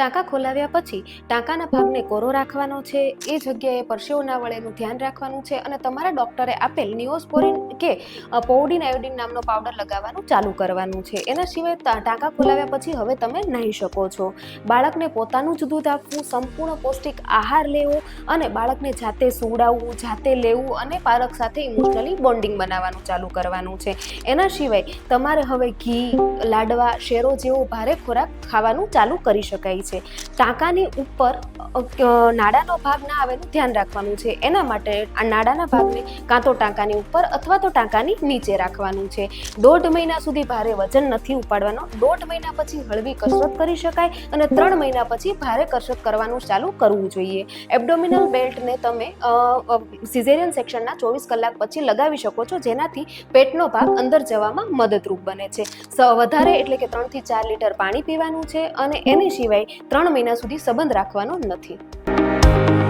ટાંકા ખોલાવ્યા પછી ટાંકાના ભાગને કોરો રાખવાનો છે. એ જગ્યાએ પરસેવો ના ધ્યાન રાખવાનું છે અને તમારા ડૉક્ટરે આપેલ નિયોસ્પોરિન કે પોવડીન આયોડિન નામનો પાવડર લગાવવાનું ચાલુ કરવાનું છે. એના સિવાય ટાંકા ખોલાવ્યા પછી હવે તમે નાહી શકો છો. બાળકને પોતાનું જ દૂધ આપવું, સંપૂર્ણ પૌષ્ટિક આહાર લેવો અને બાળકને જાતે સુવડાવવું, જાતે લેવું અને બાળક સાથે ઇમોશનલી બોન્ડિંગ બનાવવાનું ચાલુ કરવાનું છે. એના સિવાય તમારે હવે ઘી, લાડવા, શેરો જેવો ભારે ખોરાક ખાવાનું ચાલુ કરી શકાય છે. ટાંકાની ઉપર નાડાનો ભાગ ના આવે ધ્યાન રાખવાનું છે. એના માટે આ નાડાના ભાગને કાં તો ટાંકાની ઉપર અથવા તો ટાંકાની નીચે રાખવાનું છે. દોઢ મહિના સુધી ભારે વજન નથી ઉપાડવાનો. દોઢ મહિના પછી હળવી કસરત કરી શકાય અને ત્રણ મહિના પછી ભારે કસરત કરવાનું ચાલુ કરવું જોઈએ. એબડોમિનલ બેલ્ટને તમે સિઝેરિયન સેક્શનના ચોવીસ કલાક પછી લગાવી શકો છો. જેનાથી પેટનો ભાગ અંદર જવામાં મદદરૂપ બને છે. વધારે એટલે કે ત્રણથી ચાર લીટર પાણી પીવાનું છે અને એની સિવાય ત્રણ મહિના સુધી સંબંધ રાખવાનો નથી.